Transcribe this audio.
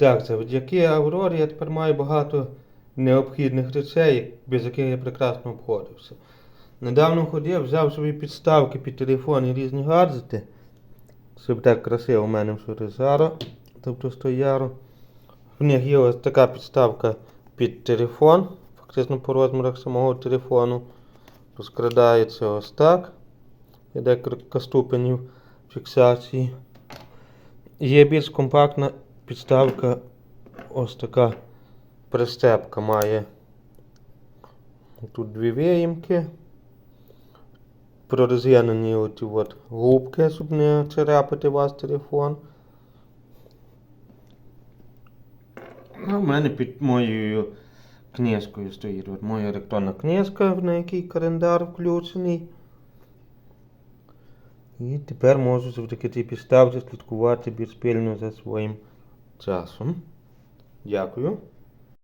Так, завдяки Аврорі я тепер маю багато необхідних речей, без яких я прекрасно обходився. Недавно ходив, взяв собі підставки під телефон і різні гаджети. Щоб так красиво у мене все резаро, тобто стояло. В них є ось така підставка під телефон, фактично по розмірах самого телефону. Розкрадається ось так. Є декілька ступенів фіксації. Є більш компактна підставка, ось така пристепка має. Тут дві виїмки. Прорезинені оті от губки, щоб не царапати ваш телефон. Ну, у мене під моєю книжкою стоїть от моя електронна книжка, на якій календар включений. І тепер можу завдяки цій підставці слідкувати більш спільно за своїм часом. Дякую.